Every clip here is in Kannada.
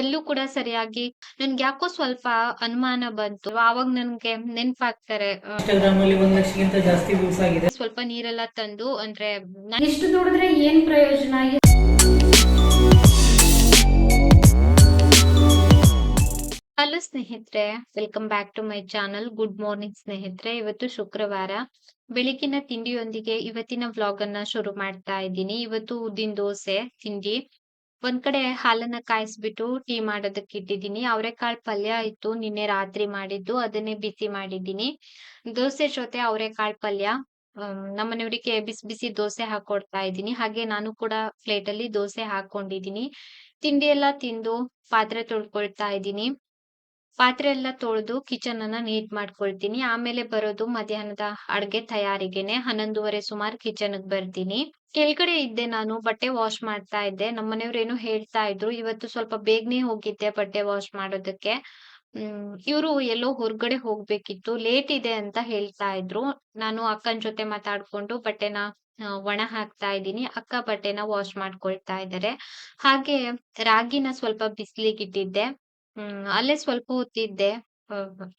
ಎಲ್ಲೂ ಕೂಡ ಸರಿಯಾಗಿ ನನ್ಗೆ ಯಾಕೋ ಸ್ವಲ್ಪ ಅನುಮಾನ ಬಂತು. ಅವಾಗ ನನ್ಗೆ ನೆನ್ಪಾಗ್ತಾರೆ ಸ್ವಲ್ಪ ನೀರೆಲ್ಲ ತಂದು ಅಂದ್ರೆ ಎಷ್ಟು ದುಡಿದ್ರೆ ಏನ್ ಪ್ರಯೋಜನ ಹಲೋ ಸ್ನೇಹಿತರೆ welcome back to my channel good morning ಸ್ನೇಹಿತರೆ. ಇವತ್ತು ಶುಕ್ರವಾರ. ಬೆಳಗಿನ ತಿಂಡಿಯೊಂದಿಗೆ ಇವತ್ತಿನ ವ್ಲಾಗ್ ಅನ್ನ ಶುರು ಮಾಡ್ತಾ ಇದ್ದೀನಿ. ಇವತ್ತು ಉದ್ದಿನ ದೋಸೆ ತಿಂಡಿ. ಒಂದ್ ಕಡೆ ಹಾಲನ್ನ ಕಾಯಿಸ್ಬಿಟ್ಟು ಟೀ ಮಾಡೋದಕ್ಕೆ ಇಟ್ಟಿದ್ದೀನಿ. ಅವರೆಕಾಳು ಪಲ್ಯ ಇತ್ತು, ನಿನ್ನೆ ರಾತ್ರಿ ಮಾಡಿದ್ದು, ಅದನ್ನೇ ಬಿಸಿ ಮಾಡಿದ್ದೀನಿ. ದೋಸೆ ಜೊತೆ ಅವರೆಕಾಳು ಪಲ್ಯ ನಮ್ಮ ನಮ್ಮನೆಯವರಿಗೆ ಬಿಸಿ ಬಿಸಿ ದೋಸೆ ಹಾಕೊಡ್ತಾ ಇದ್ದೀನಿ. ಹಾಗೆ ನಾನು ಕೂಡ ಪ್ಲೇಟ್ ಅಲ್ಲಿ ದೋಸೆ ಹಾಕೊಂಡಿದ್ದೀನಿ ತಿಂಡಿ ಎಲ್ಲ ತಿಂದು ಪಾತ್ರೆ ತೊಳ್ಕೊಳ್ತಾ ಇದ್ದೀನಿ. ಪಾತ್ರೆ ಎಲ್ಲ ತೊಳೆದು ಕಿಚನ್ ಅನ್ನ ನೀಟ್ ಮಾಡ್ಕೊಳ್ತೀನಿ. ಆಮೇಲೆ ಬರೋದು ಮಧ್ಯಾಹ್ನದ ಅಡ್ಗೆ ತಯಾರಿಗೆನೆ. ಹನ್ನೊಂದುವರೆ ಸುಮಾರು ಕಿಚನ್ ಬರ್ತೀನಿ. ಕೆಳಗಡೆ ಇದ್ದೆ ನಾನು, ಬಟ್ಟೆ ವಾಶ್ ಮಾಡ್ತಾ ಇದ್ದೆ. ನಮ್ಮ ಏನು ಹೇಳ್ತಾ ಇದ್ರು, ಇವತ್ತು ಸ್ವಲ್ಪ ಬೇಗನೆ ಹೋಗಿದ್ದೆ ಬಟ್ಟೆ ವಾಶ್ ಮಾಡೋದಕ್ಕೆ. ಹ್ಮ್, ಇವ್ರು ಎಲ್ಲೋ ಹೊರಗಡೆ ಹೋಗ್ಬೇಕಿತ್ತು, ಲೇಟ್ ಇದೆ ಅಂತ ಹೇಳ್ತಾ ಇದ್ರು. ನಾನು ಅಕ್ಕನ ಜೊತೆ ಮಾತಾಡ್ಕೊಂಡು ಬಟ್ಟೆನ ಒಣ ಹಾಕ್ತಾ ಇದ್ದೀನಿ. ಅಕ್ಕ ಬಟ್ಟೆನ ವಾಶ್ ಮಾಡ್ಕೊಳ್ತಾ ಇದ್ದಾರೆ ಹಾಗೆ ರಾಗಿನ ಸ್ವಲ್ಪ ಬಿಸಿಲಿಗಿಟ್ಟಿದ್ದೆ ಹ್ಮ್, ಅಲ್ಲೇ ಸ್ವಲ್ಪ ಹೊತ್ತಿದ್ದೆ.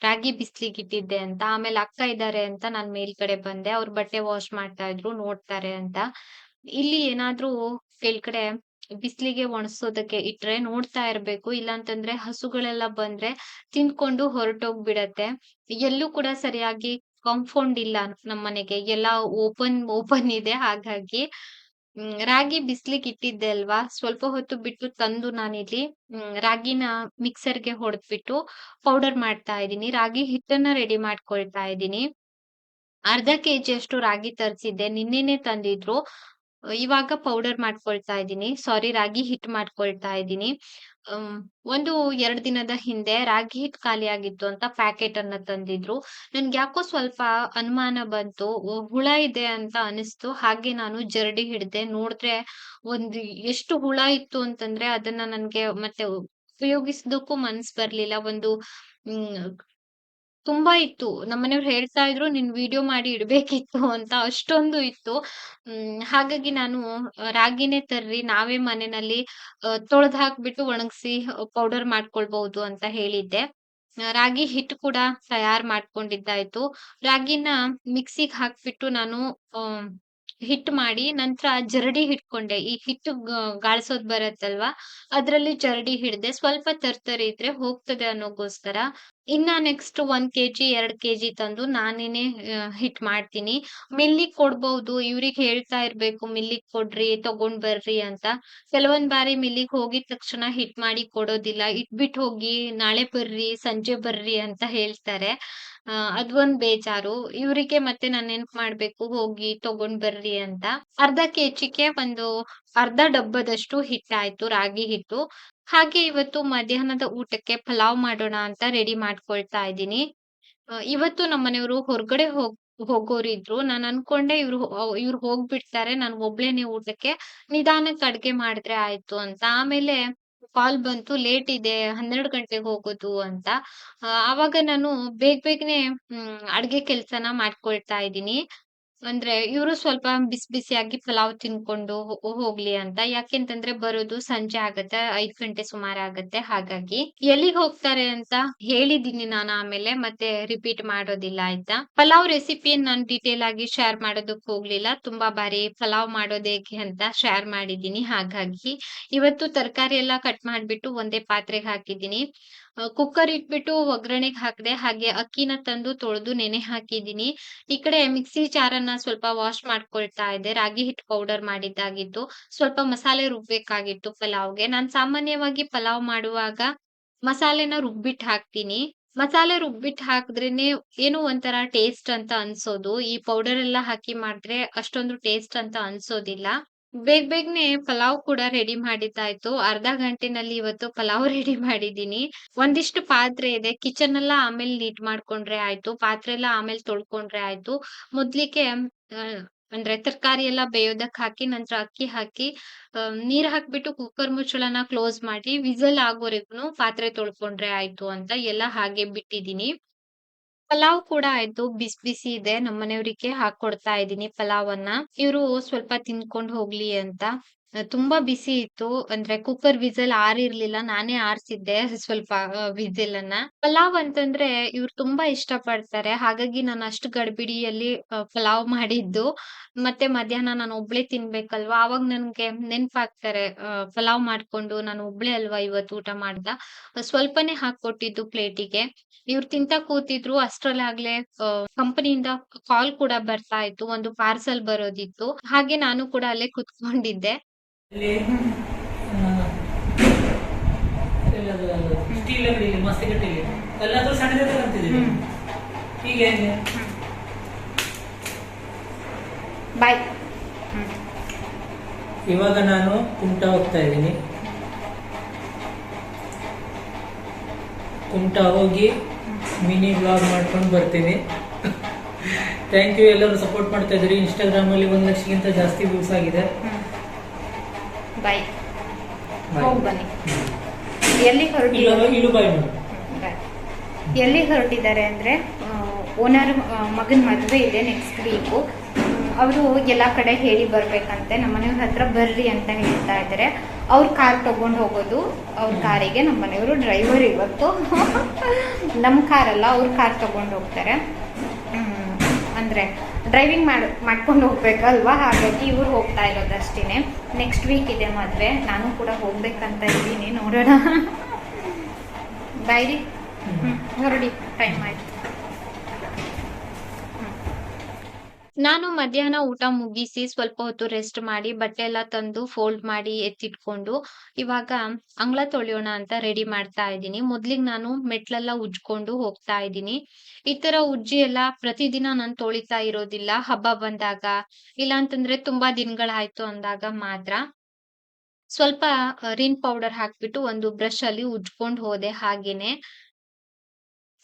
ರಾಗಿ ಬಿಸ್ಲಿಗೆ ಇಟ್ಟಿದ್ದೆ ಅಂತ, ಆಮೇಲೆ ಅಕ್ಕ ಇದ್ದಾರೆ ಅಂತ ನಾನ್ ಮೇಲ್ಗಡೆ ಬಂದೆ, ಅವ್ರ ಬಟ್ಟೆ ವಾಶ್ ಮಾಡ್ತಾ ಇದ್ರು, ನೋಡ್ತಾರೆ ಅಂತ. ಇಲ್ಲಿ ಏನಾದ್ರೂ ಕೆಳ್ಗಡೆ ಬಿಸ್ಲಿಗೆ ಒಣಸೋದಕ್ಕೆ ಇಟ್ರೆ ನೋಡ್ತಾ ಇರ್ಬೇಕು, ಇಲ್ಲಾಂತಂದ್ರೆ ಹಸುಗಳೆಲ್ಲ ಬಂದ್ರೆ ತಿನ್ಕೊಂಡು ಹೊರಟೋಗ್ಬಿಡತ್ತೆ. ಎಲ್ಲೂ ಕೂಡ ಸರಿಯಾಗಿ ಕಾಂಪೌಂಡ್ ಇಲ್ಲ ನಮ್ಮನೆಗೆ ಎಲ್ಲ ಓಪನ್ ಓಪನ್ ಇದೆ ಹಾಗಾಗಿ. ರಾಗಿ ಬಿಸ್ಲಿಗೆ ಇಟ್ಟಿದ್ದೆ ಅಲ್ವಾ? ಸ್ವಲ್ಪ ಹೊತ್ತು ಬಿಟ್ಟು ತಂದು ನಾನಿಲ್ಲಿ, ಹ್ಮ್, ರಾಗಿನ ಮಿಕ್ಸರ್ಗೆ ಹೊಡೆದ್ಬಿಟ್ಟು ಪೌಡರ್ ಮಾಡ್ತಾ ಇದ್ದೀನಿ. ರಾಗಿ ಹಿಟ್ಟನ್ನ ರೆಡಿ ಮಾಡ್ಕೊಳ್ತಾ ಅರ್ಧ ಕೆಜಿ ಅಷ್ಟು ರಾಗಿ ತರಿಸಿದ್ದೆ. ನಿನ್ನೆನೆ ತಂದಿದ್ರು. ಇವಾಗ ಪೌಡರ್ ಮಾಡ್ಕೊಳ್ತಾ ಇದ್ದೀನಿ. ಸಾರಿ, ರಾಗಿ ಹಿಟ್ ಮಾಡ್ಕೊಳ್ತಾ ಇದ್ದೀನಿ. ಒಂದು ಎರಡ್ ದಿನದ ಹಿಂದೆ ರಾಗಿ ಹಿಟ್ ಖಾಲಿ ಆಗಿತ್ತು ಅಂತ ಪ್ಯಾಕೆಟ್ ಅನ್ನ ತಂದಿದ್ರು. ನನ್ಗೆ ಯಾಕೋ ಸ್ವಲ್ಪ ಅನುಮಾನ ಬಂತು. ಹುಳ ಇದೆ ಅಂತ ಅನಿಸ್ತು. ಹಾಗೆ ನಾನು ಜರಡಿ ಹಿಡ್ದೆ ನೋಡಿದ್ರೆ ಒಂದು ಎಷ್ಟು ಹುಳ ಇತ್ತು ಅಂತಂದ್ರೆ ಅದನ್ನ ನನ್ಗೆ ಮತ್ತೆ ಉಪಯೋಗಿಸೋದಕ್ಕೂ ಮನ್ಸ್ ಬರ್ಲಿಲ್ಲ. ಒಂದು, ಹ್ಮ್ ತುಂಬಾ ಇತ್ತು. ನಮ್ಮನೆಯವ್ರು ಹೇಳ್ತಾ ಇದ್ರು ನೀನ್ ವಿಡಿಯೋ ಮಾಡಿ ಇಡ್ಬೇಕಿತ್ತು ಅಂತ ಅಷ್ಟೊಂದು ಇತ್ತು. ಹ್ಮ್ ಹಾಗಾಗಿ ನಾನು ರಾಗಿನೇ ತರ್ರಿ ನಾವೇ ಮನೆಯಲ್ಲಿ ತೊಳೆದ್ ಹಾಕ್ಬಿಟ್ಟು ಒಣಗಿಸಿ ಪೌಡರ್ ಮಾಡ್ಕೊಳ್ಬಹುದು ಅಂತ ಹೇಳಿದ್ದೆ. ರಾಗಿ ಹಿಟ್ಟು ಕೂಡ ತಯಾರು ಮಾಡ್ಕೊಂಡಿದ್ದಾಯ್ತು. ರಾಗಿನ ಮಿಕ್ಸಿಗೆ ಹಾಕ್ಬಿಟ್ಟು ನಾನು ಆ, ಹಿಟ್ಟು ಮಾಡಿ ನಂತರ ಜರಡಿ ಹಿಡ್ಕೊಂಡೆ ಈ ಹಿಟ್ಟು ಗಾಳ್ಸೋದ್ ಬರತ್ತಲ್ವಾ? ಅದ್ರಲ್ಲಿ ಜರಡಿ ಹಿಡ್ದೆ ಸ್ವಲ್ಪ ತರ್ತರಿ ಇದ್ರೆ ಹೋಗ್ತದೆ ಅನ್ನೋಗೋಸ್ಕರ ಇನ್ನ ನೆಕ್ಸ್ಟ್ ಒಂದ್ ಕೆಜಿ, ಎರಡ್ ಕೆಜಿ ತಂದು ನಾನೇನೆ ಹಿಟ್ ಮಾಡ್ತೀನಿ. ಮಿಲ್ಲಿಗ್ ಕೊಡ್ಬಹುದು ಇವ್ರಿಗೆ ಹೇಳ್ತಾ ಇರ್ಬೇಕು, ಮಿಲ್ಲಿಗ್ ಕೊಡ್ರಿ, ತಗೊಂಡ್ ಬರ್ರಿ ಅಂತ. ಕೆಲವೊಂದ್ ಬಾರಿ ಮಿಲ್ಲಿಗ್ ಹೋಗಿದ ತಕ್ಷಣ ಹಿಟ್ ಮಾಡಿ ಕೊಡೋದಿಲ್ಲ. ಇಟ್ಬಿಟ್ ಹೋಗಿ, ನಾಳೆ ಬರ್ರಿ, ಸಂಜೆ ಬರ್ರಿ ಅಂತ ಹೇಳ್ತಾರೆ. ಅದೊಂದ್ ಬೇಜಾರು. ಇವ್ರಿಗೆ ಮತ್ತೆ ನಾನ್ ನೆನ್ಪ್ ಮಾಡ್ಬೇಕು, ಹೋಗಿ, ತಗೊಂಡ್ ಬರ್ರಿ ಅಂತ. ಅರ್ಧ ಕೆಜಿಗೆ ಒಂದು, ಅರ್ಧ ಡಬ್ಬದಷ್ಟು ಹಿಟ್ಟಾಯ್ತು ರಾಗಿ ಹಿಟ್ಟು. ಹಾಗೆ ಇವತ್ತು ಮಧ್ಯಾಹ್ನದ ಊಟಕ್ಕೆ ಪಲಾವ್ ಮಾಡೋಣ ಅಂತ ರೆಡಿ ಮಾಡ್ಕೊಳ್ತಾ ಇದ್ದೀನಿ. ಇವತ್ತು ಇವತ್ತು ನಮ್ಮನೆಯವರು ಹೊರಗಡೆ ಹೋಗ್ ಹೋಗೋರಿದ್ರು ನಾನ್ ಅನ್ಕೊಂಡೆ ಇವ್ರು ಇವ್ರು ಹೋಗ್ಬಿಡ್ತಾರೆ. ನಾನ್ ಒಬ್ಳೇನೆ ಊಟಕ್ಕೆ ನಿಧಾನಕ್ಕೆ ಅಡ್ಗೆ ಮಾಡಿದ್ರೆ ಆಯ್ತು ಅಂತ. ಆಮೇಲೆ ಕಾಲ್ ಬಂತು ಲೇಟ್ ಇದೆ, ಹನ್ನೆರಡು ಗಂಟೆಗೆ ಹೋಗೋದು ಅಂತ. ಅವಾಗ ನಾನು ಬೇಗ ಬೇಗನೆ ಅಡ್ಗೆ ಕೆಲ್ಸನ ಮಾಡ್ಕೊಳ್ತಾ ಇದ್ದೀನಿ. ಅಂದ್ರೆ ಇವರು ಸ್ವಲ್ಪ ಬಿಸಿ ಬಿಸಿಯಾಗಿ ಪಲಾವ್ ತಿನ್ಕೊಂಡು ಹೋಗ್ಲಿ ಅಂತ. ಯಾಕೆಂತಂದ್ರೆ ಬರೋದು ಸಂಜೆ ಆಗತ್ತೆ, ಐದ್ ಗಂಟೆ ಸುಮಾರು ಆಗತ್ತೆ. ಹಾಗಾಗಿ ಎಲ್ಲಿಗ್ ಹೋಗ್ತಾರೆ ಅಂತ ಹೇಳಿದೀನಿ ನಾನು ಆಮೇಲೆ, ಮತ್ತೆ ರಿಪೀಟ್ ಮಾಡೋದಿಲ್ಲ, ಆಯ್ತಾ? ಪಲಾವ್ ರೆಸಿಪಿ ನಾನು ಡೀಟೇಲ್ ಆಗಿ ಶೇರ್ ಮಾಡೋದಕ್ಕೆ ಹೋಗ್ಲಿಲ್ಲ. ತುಂಬಾ ಬಾರಿ ಪಲಾವ್ ಮಾಡೋದೇಕೆ ಅಂತ ಶೇರ್ ಮಾಡಿದೀನಿ ಹಾಗಾಗಿ ಇವತ್ತು ತರಕಾರಿ ಎಲ್ಲ ಕಟ್ ಮಾಡ್ಬಿಟ್ಟು ಒಂದೇ ಪಾತ್ರೆಗೆ ಹಾಕಿದೀನಿ ಕುಕ್ಕರ್ ಇಟ್ಬಿಟ್ಟು ಒಗ್ಗರಣೆಗೆ ಹಾಕಿದೆ, ಹಾಗೆ ಅಕ್ಕಿನ ತಂದು ತೊಳೆದು ನೆನೆ ಹಾಕಿದ್ದೀನಿ. ಈ ಕಡೆ ಮಿಕ್ಸಿ ಚಾರನ್ನ ಸ್ವಲ್ಪ ವಾಶ್ ಮಾಡ್ಕೊಳ್ತಾ ಇದ್ದೆ. ರಾಗಿ ಹಿಟ್ಟು ಪೌಡರ್ ಮಾಡಿದ್ದಾಗಿತ್ತು ಸ್ವಲ್ಪ ಮಸಾಲೆ ರುಬ್ಬೇಕಾಗಿತ್ತು ಪಲಾವ್ಗೆ. ನಾನ್ ಸಾಮಾನ್ಯವಾಗಿ ಪಲಾವ್ ಮಾಡುವಾಗ ಮಸಾಲೆನ ರುಬ್ಬಿಟ್ಟು ಹಾಕ್ತೀನಿ. ಮಸಾಲೆ ರುಬ್ಬಿಟ್ಟು ಹಾಕಿದ್ರೇನೆ ಏನೋ ಒಂಥರ ಟೇಸ್ಟ್ ಅಂತ ಅನ್ಸೋದು. ಈ ಪೌಡರ್ ಎಲ್ಲ ಹಾಕಿ ಮಾಡಿದ್ರೆ ಅಷ್ಟೊಂದು ಟೇಸ್ಟ್ ಅಂತ ಅನ್ಸೋದಿಲ್ಲ. ಬೇಗ ಬೇಗನೆ ಪಲಾವ್ ಕೂಡ ರೆಡಿ ಮಾಡಿದ್ದಾಯ್ತು. ಅರ್ಧ ಗಂಟೆನಲ್ಲಿ ಇವತ್ತು ಪಲಾವ್ ರೆಡಿ ಮಾಡಿದೀನಿ ಒಂದಿಷ್ಟು ಪಾತ್ರೆ ಇದೆ. ಕಿಚನ್ ಎಲ್ಲ ಆಮೇಲೆ ನೀಟ್ ಮಾಡ್ಕೊಂಡ್ರೆ ಆಯ್ತು. ಪಾತ್ರೆ ಎಲ್ಲ ಆಮೇಲೆ ತೊಳ್ಕೊಂಡ್ರೆ ಆಯ್ತು. ಮೊದ್ಲಿಗೆ ಆ, ಅಂದ್ರೆ ತರಕಾರಿ ಎಲ್ಲ ಬೇಯೋದಕ್ ಹಾಕಿ ನಂತರ ಅಕ್ಕಿ ಹಾಕಿ ಅಹ್ ನೀರ್ ಹಾಕ್ಬಿಟ್ಟು ಕುಕ್ಕರ್ ಮುಚ್ಚಳನ ಕ್ಲೋಸ್ ಮಾಡಿ ವಿಸಲ್ ಆಗೋರೆಗೂ ಪಾತ್ರೆ ತೊಳ್ಕೊಂಡ್ರೆ ಆಯ್ತು ಅಂತ ಎಲ್ಲ ಹಾಗೆ ಬಿಟ್ಟಿದೀನಿ ಪಲಾವ್ ಕೂಡ ಆಯ್ತು. ಬಿಸಿ ಬಿಸಿ ಇದೆ. ನಮ್ಮನೆಯವ್ರಿಗೆ ಹಾಕೊಡ್ತಾ ಇದೀನಿ ಅನ್ನ ಇವ್ರು ಸ್ವಲ್ಪ ತಿನ್ಕೊಂಡ್ ಹೋಗ್ಲಿ ಅಂತ. ತುಂಬಾ ಬಿಸಿ ಇತ್ತು. ಅಂದ್ರೆ ಕುಕ್ಕರ್ ವಿಸಿಲ್ ಆರಿರ್ಲಿಲ್ಲ. ನಾನೇ ಆರ್ಸಿದ್ದೆ ಸ್ವಲ್ಪ ಅ ವಿಸಿಲ್ ಅನ್ನ. ಪಲಾವ್ ಅಂತಂದ್ರೆ ಇವ್ರು ತುಂಬಾ ಇಷ್ಟ ಪಡ್ತಾರೆ. ಹಾಗಾಗಿ ನಾನು ಅಷ್ಟು ಗಡಿಬಿಡಿಯಲ್ಲಿ ಪಲಾವ್ ಮಾಡಿದ್ದು. ಮತ್ತೆ ಮಧ್ಯಾಹ್ನ ನಾನು ಒಬ್ಳೆ ತಿನ್ಬೇಕಲ್ವಾ? ಅವಾಗ ನನ್ಗೆ ನೆನಪಾಗ್ತಾರೆ. ಪಲಾವ್ ಮಾಡ್ಕೊಂಡು ನಾನು ಒಬ್ಳೆ ಅಲ್ವಾ ಇವತ್ತು ಊಟ ಮಾಡ್ದ. ಸ್ವಲ್ಪನೇ ಹಾಕ್ಕೊಟ್ಟಿದ್ದು ಪ್ಲೇಟಿಗೆ. ಇವ್ರು ತಿಂತಾ ಕೂತಿದ್ರು. ಅಷ್ಟ್ರಲ್ಲಾಗ್ಲೇ ಕಂಪನಿಯಿಂದ ಕಾಲ್ ಕೂಡ ಬರ್ತಾ ಇತ್ತು. ಒಂದು ಪಾರ್ಸೆಲ್ ಬರೋದಿತ್ತು. ಹಾಗೆ ನಾನು ಕೂಡ ಅಲ್ಲೇ ಕುತ್ಕೊಂಡಿದ್ದೆ. ಸ್ಟೀಲ್ ಅಂಗಡಿ ಮಸ್ತಿಗಟ್ಟೆಯಲ್ಲಿ ಎಲ್ಲಾದ್ರೂ ಸಣ್ಣದೇ ತಗೊಂತಿದ್ದೀವಿ ಹೀಗೆ ಹೆಂಗೆ? ಬಾಯ್ ಇವಾಗ ನಾನು ಕುಮಟಾ ಹೋಗ್ತಾ ಇದ್ದೀನಿ. ಕುಮಟಾ ಹೋಗಿ ಮಿನಿ ಬ್ಲಾಗ್ ಮಾಡ್ಕೊಂಡು ಬರ್ತೀನಿ. ಥ್ಯಾಂಕ್ ಯು ಎಲ್ಲರೂ ಸಪೋರ್ಟ್ ಮಾಡ್ತಾ ಇದ್ದೀರಿ. ಇನ್ಸ್ಟಾಗ್ರಾಮಲ್ಲಿ ಒಂದು ಲಕ್ಷಕ್ಕಿಂತ ಜಾಸ್ತಿ ವ್ಯೂಸ್ ಆಗಿದೆ. ಬಾಯ್. ಹೋಗಿ ಬನ್ನಿ. ಎಲ್ಲಿ ಹೊರಟಿದ್ದಾರೆ ಎಲ್ಲಿ ಹೊರಟಿದ್ದಾರೆ ಅಂದ್ರೆ ಓನರ್ ಮಗನ ಮದುವೆ ಇದೆ ನೆಕ್ಸ್ಟ್ ವೀಕು ಅವರು ಎಲ್ಲ ಕಡೆ ಹೇಳಿ ಬರಬೇಕಂತೆ ನಮ್ಮ ಮನೆಯವ್ರ ಹತ್ರ ಬರ್ರಿ ಅಂತ ಹೇಳ್ತಾ ಇದ್ದಾರೆ. ಅವ್ರ ಕಾರ್ ತಗೊಂಡು ಹೋಗೋದು ಅವ್ರ ಕಾರಿಗೆ ನಮ್ಮ ಮನೆಯವರು ಡ್ರೈವರ್ ಇವತ್ತು. ನಮ್ಮ ಕಾರಲ್ಲ ಅವ್ರ ಕಾರ್ ತಗೊಂಡು ಹೋಗ್ತಾರೆ. ಅಂದ್ರೆ ಡ್ರೈವಿಂಗ್ ಮಾಡ್, ಮಾಡ್ಕೊಂಡು ಹೋಗ್ಬೇಕಲ್ವಾ? ಹಾಗಾಗಿ ಇವ್ರು ಹೋಗ್ತಾ ಇರೋದಷ್ಟೇನೆ ನೆಕ್ಸ್ಟ್ ವೀಕ್ ಇದೆ ಮದುವೆ. ನಾನು ಕೂಡ ಹೋಗ್ಬೇಕಂತ ಇದ್ದೀನಿ, ನೋಡೋಣ. ಬಾಯ್ರಿ ಹ್ಮ್ ಹೊರಡಿ ಟೈಮ್ ಆಯ್ತು. ನಾನು ಮಧ್ಯಾಹ್ನ ಊಟ ಮುಗಿಸಿ ಸ್ವಲ್ಪ ಹೊತ್ತು ರೆಸ್ಟ್ ಮಾಡಿ ಬಟ್ಟೆ ಎಲ್ಲ ತಂದು ಫೋಲ್ಡ್ ಮಾಡಿ ಎತ್ತಿಟ್ಕೊಂಡು ಇವಾಗ ಅಂಗಳ ತೊಳೆಯೋಣ ಅಂತ ರೆಡಿ ಮಾಡ್ತಾ ಇದ್ದೀನಿ. ಮೊದ್ಲಿಗೆ ನಾನು ಮೆಟ್ಲೆಲ್ಲ ಉಜ್ಕೊಂಡು ಹೋಗ್ತಾ ಇದ್ದೀನಿ. ಈ ತರ ಉಜ್ಜಿ ಎಲ್ಲ ಪ್ರತಿದಿನ ನಾನು ತೊಳಿತಾ ಇರೋದಿಲ್ಲ. ಹಬ್ಬ ಬಂದಾಗ ಇಲ್ಲ ಅಂತಂದ್ರೆ ತುಂಬಾ ದಿನಗಳಾಯ್ತು ಅಂದಾಗ ಮಾತ್ರ. ಸ್ವಲ್ಪ ರಿನ್ ಪೌಡರ್ ಹಾಕ್ಬಿಟ್ಟು ಒಂದು ಬ್ರಷ್ ಅಲ್ಲಿ ಉಜ್ಕೊಂಡು ಹೋದೆ ಹಾಗೇನೆ.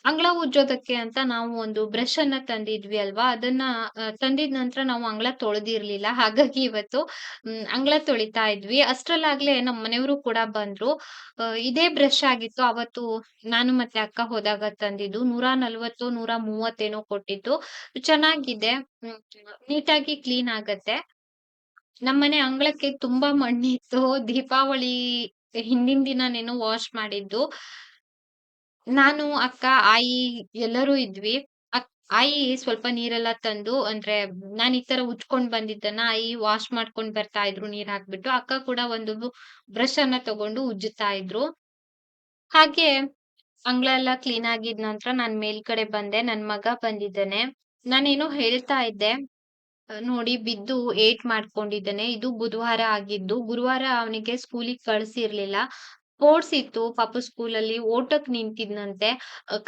ಅಂಗಳ ಉಜ್ಜೋದಕ್ಕೆ ಅಂತ ನಾವು ಒಂದು ಬ್ರಷ್ ಅನ್ನ ತಂದಿದ್ವಿ ಅಲ್ವಾ? ಅದನ್ನ ತಂದಿದ ನಂತರ ನಾವು ಅಂಗಳ ತೊಳೆದಿರ್ಲಿಲ್ಲ. ಹಾಗಾಗಿ ಇವತ್ತು ಅಂಗಳ ತೊಳಿತಾ ಇದ್ವಿ. ಅಷ್ಟ್ರಲ್ಲಾಗ್ಲೆ ನಮ್ಮ ಮನೆಯವರು ಕೂಡ ಬಂದ್ರು. ಇದೇ ಬ್ರಷ್ ಆಗಿತ್ತು ಅವತ್ತು ನಾನು ಮತ್ತೆ ಅಕ್ಕ ಹೋದಾಗ ತಂದಿದ್ದು. ನೂರ ನಲ್ವತ್ತು, ನೂರ ಮೂವತ್ತೇನೋ ಕೊಟ್ಟಿದ್ದು. ಚೆನ್ನಾಗಿದೆ. ನೀಟಾಗಿ ಕ್ಲೀನ್ ಆಗತ್ತೆ. ನಮ್ಮನೆ ಅಂಗಳಕ್ಕೆ ತುಂಬಾ ಮಣ್ಣಿತ್ತು. ದೀಪಾವಳಿ ಹಿಂದಿನ ದಿನನೇನೋ ವಾಶ್ ಮಾಡಿದ್ದು. ನಾನು, ಅಕ್ಕ, ಆಯಿ ಎಲ್ಲರೂ ಇದ್ವಿ. ಆಯಿ ಸ್ವಲ್ಪ ನೀರೆಲ್ಲ ತಂದು ಅಂದ್ರೆ ನಾನ್ ಈ ತರ ಉಜ್ಕೊಂಡ್ ಬಂದಿದ್ದನ್ನ ಆಯಿ ವಾಶ್ ಮಾಡ್ಕೊಂಡ್ ಬರ್ತಾ ಇದ್ರು ನೀರ್ ಹಾಕ್ಬಿಟ್ಟು. ಅಕ್ಕ ಕೂಡ ಒಂದು ಬ್ರಷ್ ಅನ್ನ ತಗೊಂಡು ಉಜ್ಜುತ್ತಾ ಇದ್ರು. ಹಾಗೆ ಅಂಗಳ ಎಲ್ಲ ಕ್ಲೀನ್ ಆಗಿದ್ ನಂತರ ನಾನ್ ಮೇಲ್ಗಡೆ ಬಂದೆ. ನನ್ ಮಗ ಬಂದಿದ್ದಾನೆ. ನಾನೇನೋ ಹೇಳ್ತಾ ಇದ್ದೆ. ನೋಡಿ ಬಿದ್ದು ಏಟ್ ಮಾಡ್ಕೊಂಡಿದ್ದಾನೆ. ಇದು ಬುಧವಾರ ಆಗಿದ್ದು. ಗುರುವಾರ ಅವನಿಗೆ ಸ್ಕೂಲಿಗೆ ಕಳ್ಸಿರ್ಲಿಲ್ಲ. ಸ್ಪೋರ್ಟ್ಸ್ ಇತ್ತು ಪಾಪ ಸ್ಕೂಲಲ್ಲಿ ಓಟಕ್ ನಿಂತಿದ್ನಂತೆ.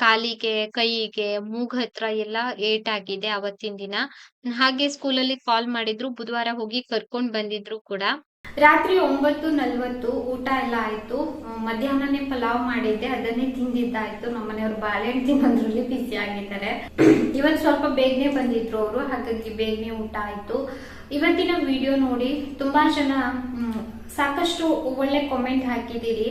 ಕಾಲಿಗೆ, ಕೈಗೆ, ಮೂಗ್ ಹತ್ರ ಎಲ್ಲ ಏಟಾಗಿದೆ ಅವತ್ತಿನ ದಿನ. ಹಾಗೆ ಸ್ಕೂಲಲ್ಲಿ ಕಾಲ್ ಮಾಡಿದ್ರು. ಬುಧವಾರ ಹೋಗಿ ಕರ್ಕೊಂಡ್ ಬಂದಿದ್ರು ಕೂಡ. ರಾತ್ರಿ ಒಂಬತ್ತು ನಲ್ವತ್ತು ಊಟ ಎಲ್ಲ ಆಯ್ತು ಮಧ್ಯಾಹ್ನನೇ ಪಲಾವ್ ಮಾಡಿದ್ದೆ ಅದನ್ನೇ ತಿಂದಿದ್ದಾಯ್ತು ನಮ್ಮ ಮನೆಯವ್ರು ಬಾಳೆಹಣ್ಣು ತಿನ್ನೋದ್ರಲ್ಲಿ ಬಿಸಿ ಆಗಿದ್ದಾರೆ ಇವತ್ತು ಸ್ವಲ್ಪ ಬೇಗನೆ ಬಂದಿದ್ರು ಅವರು ಹಾಗಾಗಿ ಬೇಗನೆ ಊಟ ಆಯ್ತು ಇವತ್ತಿನ ವಿಡಿಯೋ ನೋಡಿ ತುಂಬಾ ಜನ ಸಾಕಷ್ಟು ಒಳ್ಳೆ ಕಾಮೆಂಟ್ ಹಾಕಿದ್ದೀರಿ.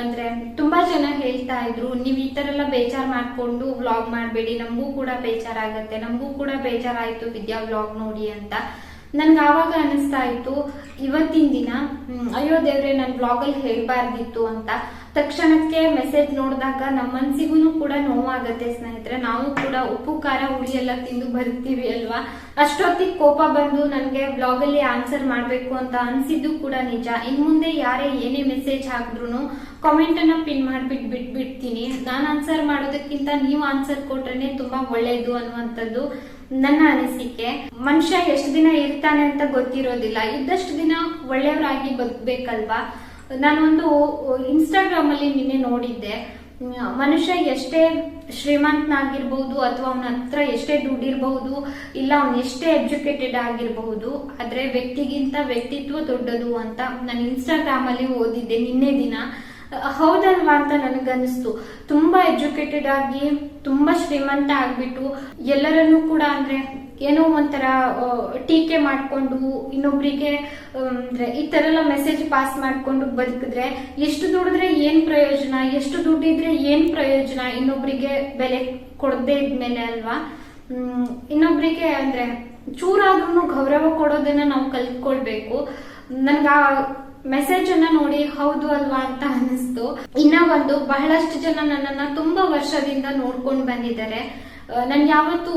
ಅಂದ್ರೆ ತುಂಬಾ ಜನ ಹೇಳ್ತಾ ಇದ್ರು, ನೀವ್ ಈ ತರ ಎಲ್ಲ ಬೇಜಾರ್ ಮಾಡ್ಕೊಂಡು ವ್ಲಾಗ್ ಮಾಡ್ಬೇಡಿ. ನಮಗೂ ಕೂಡ ಬೇಜಾರಾಗತ್ತೆ. ನಮಗೂ ಕೂಡ ಬೇಜಾರಾಯ್ತು ವಿದ್ಯಾ ವ್ಲಾಗ್ ನೋಡಿ ಅಂತ. ನನ್ಗೆ ಆವಾಗ ಅನಿಸ್ತಾ ಇತ್ತು, ಇವತ್ತಿನ ದಿನ ಅಯ್ಯೋ ದೇವ್ರೆ, ನನ್ ಬ್ಲಾಗ್ ಅಲ್ಲಿ ಹೇಳ್ಬಾರ್ದಿತ್ತು ಅಂತ. ತಕ್ಷಣಕ್ಕೆ ಮೆಸೇಜ್ ನೋಡಿದಾಗ ನಮ್ಮ ಮನ್ಸಿಗೂ ಕೂಡ ನೋವಾಗತ್ತೆ ಸ್ನೇಹಿತರೆ. ನಾವು ಕೂಡ ಉಪ್ಪು, ಖಾರ, ಹುಳಿ ಎಲ್ಲ ತಿಂದು ಬರ್ತೀವಿ ಅಲ್ವಾ? ಅಷ್ಟೊತ್ತಿಗೆ ಕೋಪ ಬಂದು ನನ್ಗೆ ಬ್ಲಾಗ್ ಅಲ್ಲಿ ಆನ್ಸರ್ ಮಾಡ್ಬೇಕು ಅಂತ ಅನ್ಸಿದ್ದು ಕೂಡ ನಿಜ. ಇನ್ ಮುಂದೆ ಯಾರೇ ಏನೇ ಮೆಸೇಜ್ ಹಾಕಿದ್ರು ಕಾಮೆಂಟ್ ಅನ್ನ ಪಿನ್ ಮಾಡ್ಬಿಟ್ ಬಿಟ್ಬಿಡ್ತೀನಿ. ನಾನು ಆನ್ಸರ್ ಮಾಡೋದಕ್ಕಿಂತ ನೀವು ಆನ್ಸರ್ ಕೊಟ್ರೇನೆ ತುಂಬಾ ಒಳ್ಳೇದು ಅನ್ನುವಂಥದ್ದು ನನ್ನ ಅನಿಸಿಕೆ. ಮನುಷ್ಯ ಎಷ್ಟು ದಿನ ಇರ್ತಾನೆ ಅಂತ ಗೊತ್ತಿರೋದಿಲ್ಲ. ಇದ್ದಷ್ಟು ದಿನ ಒಳ್ಳೆಯವರಾಗಿ ಬದುಕ್ಬೇಕಲ್ವಾ? ನಾನೊಂದು ಇನ್ಸ್ಟಾಗ್ರಾಮ್ ಅಲ್ಲಿ ನಿನ್ನೆ ನೋಡಿದ್ದೆ. ಮನುಷ್ಯ ಎಷ್ಟೇ ಶ್ರೀಮಂತನಾಗಿರ್ಬಹುದು ಅಥವಾ ಅವನ ಹತ್ರ ಎಷ್ಟೇ ದುಡ್ಡಿರಬಹುದು ಇಲ್ಲ ಅವನ್ ಎಷ್ಟೇ ಎಜುಕೇಟೆಡ್ ಆಗಿರಬಹುದು ಆದ್ರೆ ವ್ಯಕ್ತಿಗಿಂತ ವ್ಯಕ್ತಿತ್ವ ದೊಡ್ಡದು ಅಂತ ನಾನು ಇನ್ಸ್ಟಾಗ್ರಾಮ್ ಅಲ್ಲಿ ಓದಿದ್ದೆ ನಿನ್ನೆ ದಿನ. ಹೌದಲ್ವಾ ಅಂತ ನನಗನ್ನಿಸ್ತು. ತುಂಬಾ ಎಜುಕೇಟೆಡ್ ಆಗಿ, ತುಂಬಾ ಶ್ರೀಮಂತ ಆಗ್ಬಿಟ್ಟು, ಎಲ್ಲರನ್ನೂ ಕೂಡ ಅಂದ್ರೆ ಏನೋ ಒಂಥರ ಟೀಕೆ ಮಾಡ್ಕೊಂಡು, ಇನ್ನೊಬ್ರಿಗೆ ಅಂದ್ರೆ ಈ ತರ ಎಲ್ಲ ಮೆಸೇಜ್ ಪಾಸ್ ಮಾಡ್ಕೊಂಡು ಬದುಕಿದ್ರೆ, ಎಷ್ಟು ದುಡಿದ್ರೆ ಏನ್ ಪ್ರಯೋಜನ, ಎಷ್ಟು ದುಡ್ಡಿದ್ರೆ ಏನ್ ಪ್ರಯೋಜನ ಇನ್ನೊಬ್ರಿಗೆ ಬೆಲೆ ಕೊಡದೇ ಇದ್ಮೇಲೆ ಅಲ್ವಾ? ಇನ್ನೊಬ್ರಿಗೆ ಅಂದ್ರೆ ಚೂರಾದ್ರೂ ಗೌರವ ಕೊಡೋದನ್ನ ನಾವು ಕಲ್ತ್ಕೊಳ್ಬೇಕು. ನನ್ಗ ಮೆಸೇಜ್ ಅನ್ನ ನೋಡಿ ಹೌದು ಅಲ್ವಾ ಅಂತ ಅನಿಸ್ತು ಇನ್ನ ಒಂದು ಬಹಳಷ್ಟು ಜನ ನನ್ನನ್ನ ತುಂಬಾ ವರ್ಷದಿಂದ ನೋಡ್ಕೊಂಡು ಬಂದಿದ್ದಾರೆ. ನನ್ ಯಾವತ್ತು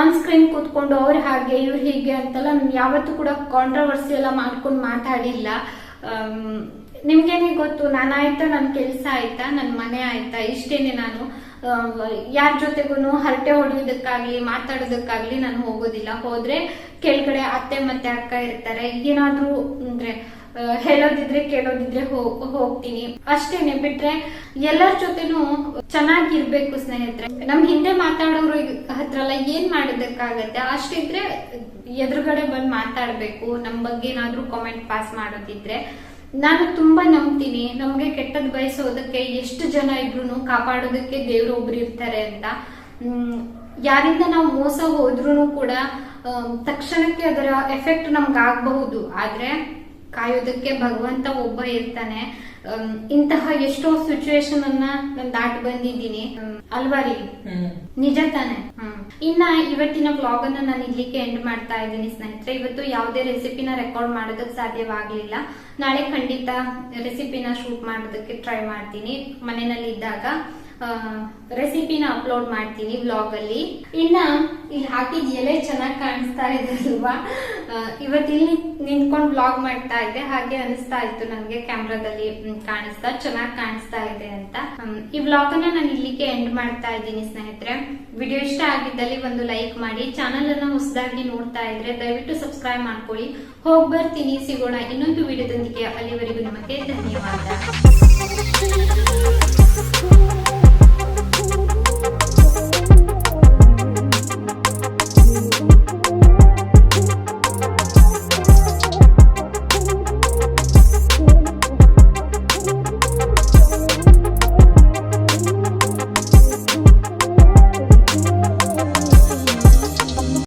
ಆನ್ ಸ್ಕ್ರೀನ್ ಕೂತ್ಕೊಂಡು ಅವ್ರು ಹಾಗೆ, ಇವ್ರು ಹೀಗೆ ಅಂತೆಲ್ಲ ನಾನು ಯಾವತ್ತೂ ಕೂಡ ಕಾಂಟ್ರವರ್ಸಿ ಎಲ್ಲ ಮಾಡ್ಕೊಂಡು ಮಾತಾಡಿಲ್ಲ. ನಿಮ್ಗೇನೆ ಗೊತ್ತು ನಾನಾಯ್ತಾ ನನ್ನ ಕೆಲಸ ಆಯ್ತಾ ನನ್ನ ಮನೆ ಆಯ್ತಾ, ಇಷ್ಟೇನೆ ನಾನು. ಯಾರ ಜೊತೆಗೂ ಹರಟೆ ಹೊಡೆಯೋದಕ್ಕಾಗ್ಲಿ ಮಾತಾಡೋದಕ್ಕಾಗ್ಲಿ ನಾನು ಹೋಗೋದಿಲ್ಲ. ಹೋದ್ರೆ ಕೆಳಗಡೆ ಅತ್ತೆ ಮತ್ತೆ ಅಕ್ಕ ಇರ್ತಾರೆ. ಏನಾದ್ರೂ ಅಂದ್ರೆ ಹೇಳೋದಿದ್ರೆ ಕೇಳೋದಿದ್ರೆ ಹೋಗ್ತೀನಿ. ಅಷ್ಟೇನೆ ಬಿಟ್ರೆ ಎಲ್ಲರ ಜೊತೆನೂ ಚೆನ್ನಾಗಿರ್ಬೇಕು ಸ್ನೇಹಿತರೆ. ನಮ್ ಹಿಂದೆ ಮಾತಾಡೋರು ಹತ್ರ ಎಲ್ಲ ಏನ್ ಮಾಡೋದಕ್ಕಾಗತ್ತೆ? ಅಷ್ಟಿದ್ರೆ ಎದುರುಗಡೆ ಬಂದು ಮಾತಾಡ್ಬೇಕು. ನಮ್ ಬಗ್ಗೆ ಏನಾದ್ರೂ ಕಾಮೆಂಟ್ ಪಾಸ್ ಮಾಡೋದಿದ್ರೆ. ನಾನು ತುಂಬಾ ನಂಬ್ತೀನಿ. ನಮ್ಗೆ ಕೆಟ್ಟದ್ ಬಯಸೋದಕ್ಕೆ ಎಷ್ಟು ಜನ ಇದ್ರು ಕಾಪಾಡೋದಕ್ಕೆ ದೇವ್ರು ಒಬ್ರು ಇರ್ತಾರೆ ಅಂತ. ಯಾರಿಂದ ನಾವು ಮೋಸ ಹೋದ್ರೂ ಕೂಡ ತಕ್ಷಣಕ್ಕೆ ಅದರ ಎಫೆಕ್ಟ್ ನಮ್ಗೆ ಆಗಬಹುದು. ಆದ್ರೆ ಕಾಯೋದಕ್ಕೆ ಭಗವಂತ ಒಬ್ಬ ಇರ್ತಾನೆ. ಇಂತಹ ಎಷ್ಟೋ ಸಿಚುವೇಶನ್ ಅನ್ನ ನಾನು ದಾಟಿ ಬಂದಿದ್ದೀನಿ. ಅಲ್ವಾ ರೀ? ನಿಜ ತಾನೆ. ಹ್ಮ್. ಇನ್ನ ಇವತ್ತಿನ ಬ್ಲಾಗ್ ಅನ್ನ ನಾನು ಇಲ್ಲಿಗೆ ಎಂಡ್ ಮಾಡ್ತಾ ಇದ್ದೀನಿ ಸ್ನೇಹಿತರೆ. ಇವತ್ತು ಯಾವುದೇ ರೆಸಿಪಿನ ರೆಕಾರ್ಡ್ ಮಾಡೋದಕ್ಕೆ ಸಾಧ್ಯವಾಗ್ಲಿಲ್ಲ. ನಾಳೆ ಖಂಡಿತ ರೆಸಿಪಿನ ಶೂಟ್ ಮಾಡೋದಕ್ಕೆ ಟ್ರೈ ಮಾಡ್ತೀನಿ. ಮನೆಯಲ್ಲಿ ಇದ್ದಾಗ ರೆಸಿಪಿನ ಅಪ್ಲೋಡ್ ಮಾಡ್ತೀನಿ ವ್ಲಾಗ್ ಅಲ್ಲಿ ಇನ್ನ ಇಲ್ಲಿ ಹಾಕಿದ ಎಲೆ ಚೆನ್ನಾಗಿ ಕಾಣಿಸ್ತಾ ಇದೆ ಅಲ್ವಾ? ಇವತ್ತು ನಿಂತ್ಕೊಂಡು ವ್ಲಾಗ್ ಮಾಡ್ತಾ ಇದ್ದೆ. ಹಾಗೆ ಅನಿಸ್ತಾ ಇತ್ತು ನನಗೆ ಕ್ಯಾಮ್ರಾದಲ್ಲಿ ಕಾಣಿಸ್ತಾ, ಚೆನ್ನಾಗಿ ಕಾಣಿಸ್ತಾ ಇದೆ ಅಂತ. ಈ ವ್ಲಾಗ್ ಅನ್ನ ನಾನು ಇಲ್ಲಿಗೆ ಎಂಡ್ ಮಾಡ್ತಾ ಇದ್ದೀನಿ ಸ್ನೇಹಿತರೆ. ವಿಡಿಯೋ ಇಷ್ಟ ಆಗಿದ್ದಲ್ಲಿ ಒಂದು ಲೈಕ್ ಮಾಡಿ. ಚಾನಲ್ ಅನ್ನ ಹೊಸದಾಗಿ ನೋಡ್ತಾ ಇದ್ರೆ ದಯವಿಟ್ಟು ಸಬ್ಸ್ಕ್ರೈಬ್ ಮಾಡ್ಕೊಳ್ಳಿ. ಹೋಗ್ಬರ್ತೀನಿ ಸಿಗೋಣ ಇನ್ನೊಂದು ವಿಡಿಯೋದೊಂದಿಗೆ ಅಲ್ಲಿವರೆಗೂ ನಿಮಗೆ ಧನ್ಯವಾದ.